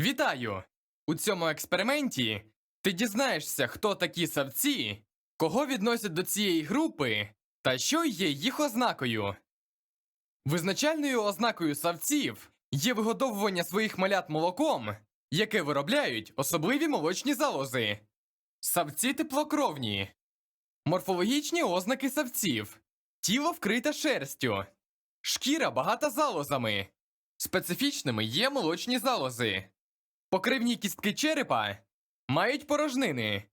Вітаю! У цьому експерименті ти дізнаєшся, хто такі савці, кого відносять до цієї групи та що є їх ознакою. Визначальною ознакою савців є вигодовування своїх малят молоком, яке виробляють особливі молочні залози. Савці теплокровні. Морфологічні ознаки савців. Тіло вкрите шерстю. Шкіра багата залозами. Специфічними є молочні залози. Покривні кістки черепа мають порожнини.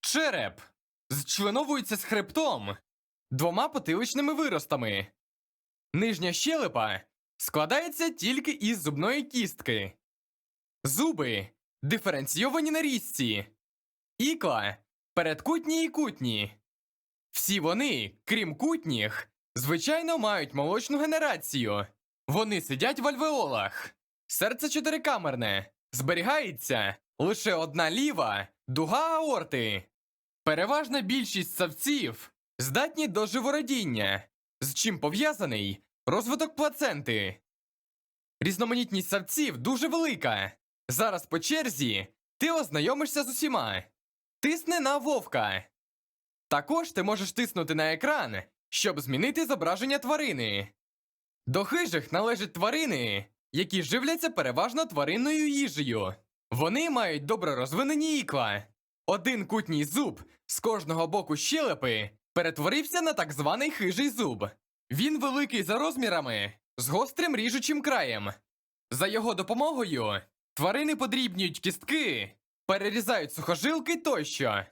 Череп зчленовується з хребтом, двома потиличними виростами. Нижня щелепа складається тільки із зубної кістки. Зуби диференційовані на різці. Ікла передкутні і кутні. Всі вони, крім кутніх, звичайно мають молочну генерацію. Вони сидять в альвеолах. Серце чотирикамерне. Зберігається лише одна ліва дуга аорти. Переважна більшість савців здатні до живородіння, з чим пов'язаний розвиток плаценти. Різноманітність савців дуже велика. Зараз по черзі ти ознайомишся з усіма. Тисни на вовка. Також ти можеш тиснути на екран, щоб змінити зображення тварини. До хижих належать тварини, які живляться переважно тваринною їжею. Вони мають добре розвинені ікла. Один кутній зуб з кожного боку щелепи перетворився на так званий хижий зуб. Він великий за розмірами, з гострим ріжучим краєм. За його допомогою тварини подрібнюють кістки, перерізають сухожилки тощо.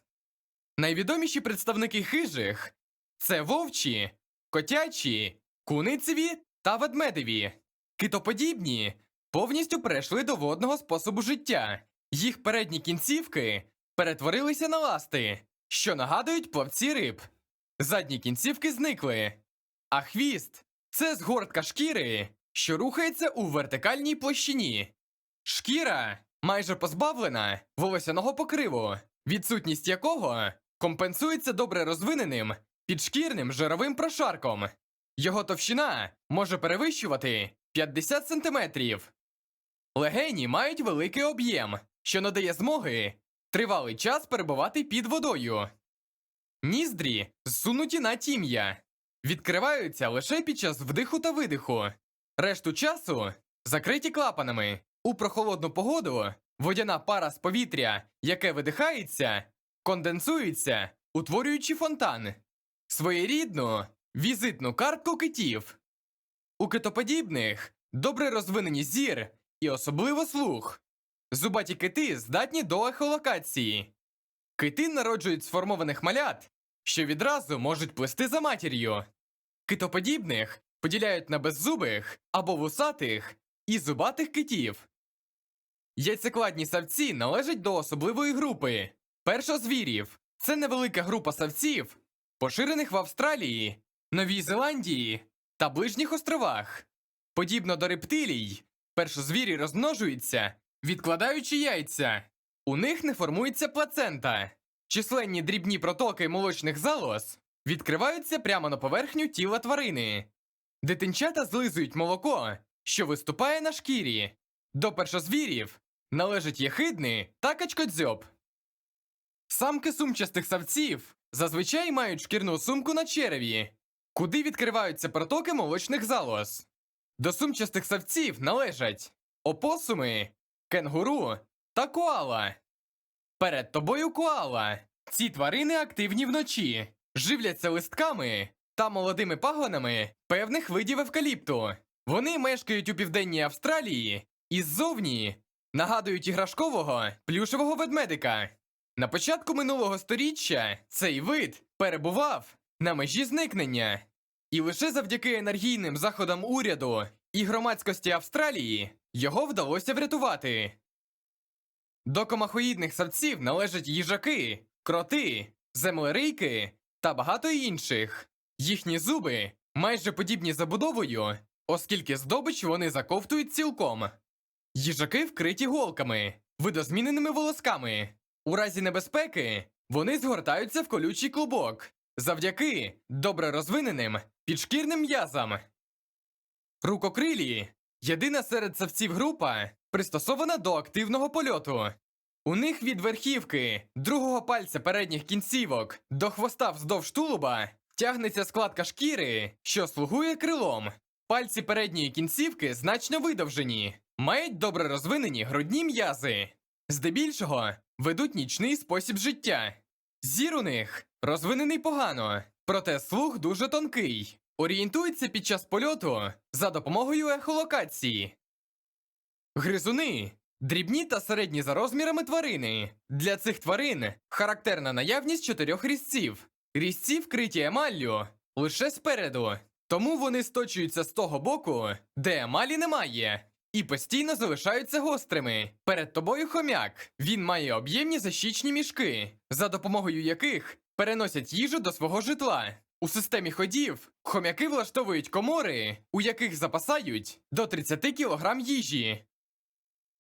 Найвідоміші представники хижих це вовчі, котячі, куницеві та ведмедеві. Китоподібні повністю перейшли до водного способу життя. Їх передні кінцівки перетворилися на ласти, що нагадують плавці риб. Задні кінцівки зникли. А хвіст це згортка шкіри, що рухається у вертикальній площині. Шкіра майже позбавлена волосяного покриву, відсутність якого компенсується добре розвиненим підшкірним жировим прошарком. Його товщина може перевищувати 50 см. Легені мають великий об'єм, що надає змоги тривалий час перебувати під водою. Ніздрі зсунуті на тім'я, відкриваються лише під час вдиху та видиху. Решту часу закриті клапанами. У прохолодну погоду водяна пара з повітря, яке видихається, конденсується, утворюючи фонтан. Своєрідну візитну картку китів. У китоподібних добре розвинені зір і особливо слух. Зубаті кити здатні до ехолокації. Кити народжують сформованих малят, що відразу можуть плести за матір'ю. Китоподібних поділяють на беззубих або вусатих і зубатих китів. Яйцекладні савці належать до особливої групи першозвірів. Це невелика група савців, поширених в Австралії, Новій Зеландії та ближніх островах. Подібно до рептилій, першозвірі розмножуються, відкладаючи яйця. У них не формується плацента. Численні дрібні протоки молочних залоз відкриваються прямо на поверхню тіла тварини. Дитинчата злизують молоко, що виступає на шкірі. До першозвірів належать єхидни та качкодзьоб. Самки сумчастих савців зазвичай мають шкірну сумку на череві, куди відкриваються протоки молочних залоз. До сумчастих савців належать опосуми, кенгуру та коала. Перед тобою коала. Ці тварини активні вночі, живляться листками та молодими пагонами певних видів евкаліпту. Вони мешкають у південній Австралії і ззовні нагадують іграшкового плюшевого ведмедика. На початку минулого сторіччя цей вид перебував на межі зникнення. І лише завдяки енергійним заходам уряду і громадськості Австралії його вдалося врятувати. До комахоїдних савців належать їжаки, кроти, землерийки та багато інших. Їхні зуби майже подібні забудовою, оскільки здобич вони заковтують цілком. Їжаки вкриті голками, видозміненими волосками. У разі небезпеки вони згортаються в колючий клубок завдяки добре розвиненим підшкірним м'язам. Рукокрилі єдина серед савців група, пристосована до активного польоту. У них від верхівки, другого пальця передніх кінцівок до хвоста вздовж тулуба тягнеться складка шкіри, що слугує крилом. Пальці передньої кінцівки значно видовжені, мають добре розвинені грудні м'язи. Здебільшого ведуть нічний спосіб життя. Зір у них розвинений погано, проте слух дуже тонкий. Орієнтується під час польоту за допомогою ехолокації. Гризуни дрібні та середні за розмірами тварини. Для цих тварин характерна наявність чотирьох різців. Різці вкриті емаллю лише спереду, тому вони сточуються з того боку, де емалі немає, і постійно залишаються гострими. Перед тобою хомяк. Він має об'ємні защічні мішки, за допомогою яких переносять їжу до свого житла. У системі ходів хомяки влаштовують комори, у яких запасають до 30 кг їжі.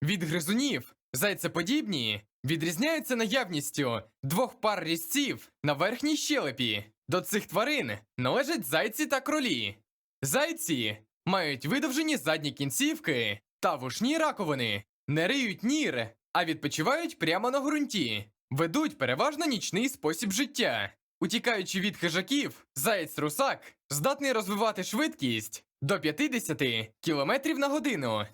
Від гризунів зайцеподібні відрізняються наявністю двох пар різців на верхній щелепі. До цих тварин належать зайці та кролі. Зайці мають видовжені задні кінцівки та вушні раковини, не риють нір, а відпочивають прямо на ґрунті, ведуть переважно нічний спосіб життя. Утікаючи від хижаків, заєць-русак здатний розвивати швидкість до 50 км на годину.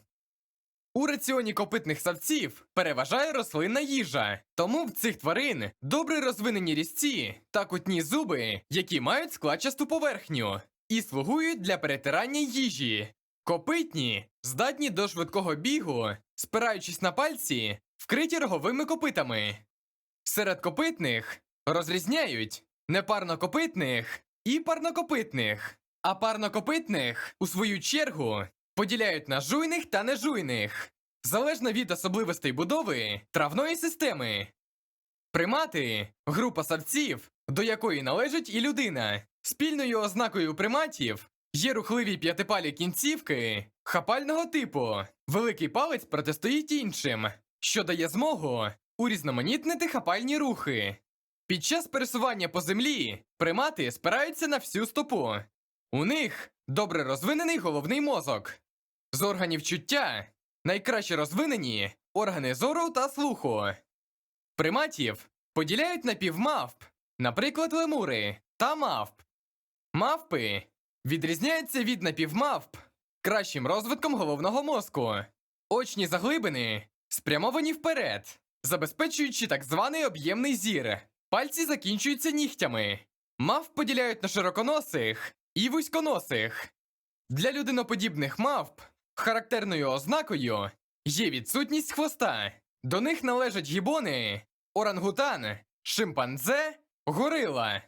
У раціоні копитних савців переважає рослинна їжа, тому в цих тварин добре розвинені різці та кутні зуби, які мають складчасту поверхню і слугують для перетирання їжі. Копитні здатні до швидкого бігу, спираючись на пальці, вкриті роговими копитами. Серед копитних розрізняють непарнокопитних і парнокопитних, а парнокопитних, у свою чергу, поділяють на жуйних та нежуйних, залежно від особливостей будови травної системи. Примати група савців, до якої належить і людина. Спільною ознакою приматів є рухливі п'ятипалі кінцівки хапального типу. Великий палець протистоїть іншим, що дає змогу урізноманітнити хапальні рухи. Під час пересування по землі примати спираються на всю стопу. У них добре розвинений головний мозок. З органів чуття найкраще розвинені органи зору та слуху. Приматів поділяють на півмавп, наприклад, лемури та мавп. Мавпи відрізняються від напівмавп кращим розвитком головного мозку. Очні заглибини спрямовані вперед, забезпечуючи так званий об'ємний зір. Пальці закінчуються нігтями. Мавп поділяють на широконосих і вузьконосих. Для людиноподібних мавп характерною ознакою є відсутність хвоста. До них належать гібони, орангутан, шимпанзе, горила.